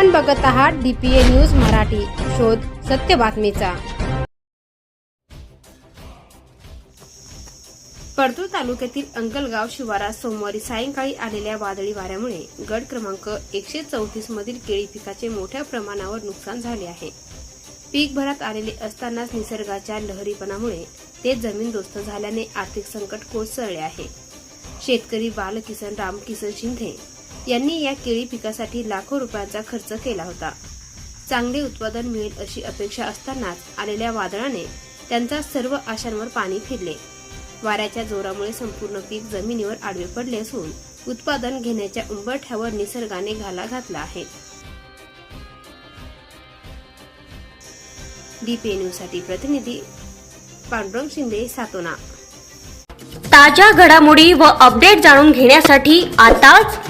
आपण बघत आहात डीपीए न्यूज मराठी. शोध सत्य बातमीचा. परतूर तालुक्यातील अंकलगाव शिवारात सोमवारी सायंकाळी आलेल्या वादळी वाऱ्यामुळे गट क्रमांक एकशे चौतीस मधील केळी पिकाचे मोठ्या प्रमाणावर नुकसान झाले आहे. पीक भरात आलेले असतानाच निसर्गाच्या लहरीपणामुळे ते जमीनदोस्त झाल्याने आर्थिक संकट कोसळले आहे. शेतकरी बालकिसन रामकिसन शिंदे यांनी या केळी पिकासाठी लाखो रुपयांचा खर्च केला होता. चांगले उत्पादन मिळेल अशी अपेक्षा असतानाच आलेल्या वादळाने त्यांचा सर्व आशांवर पाणी फिरले. वाऱ्याच्या जोरामुळे संपूर्ण पीक जमिनीवर आडवे पडले असून उत्पादन घेण्याच्या उंबरठ्यावर निसर्गाने घाला घातला आहे. डीपीए न्यूजसाठी प्रतिनिधी पांडुरंग शिंदे सातोना. ताज्या घडामोडी व अपडेट जाणून घेण्यासाठी आताच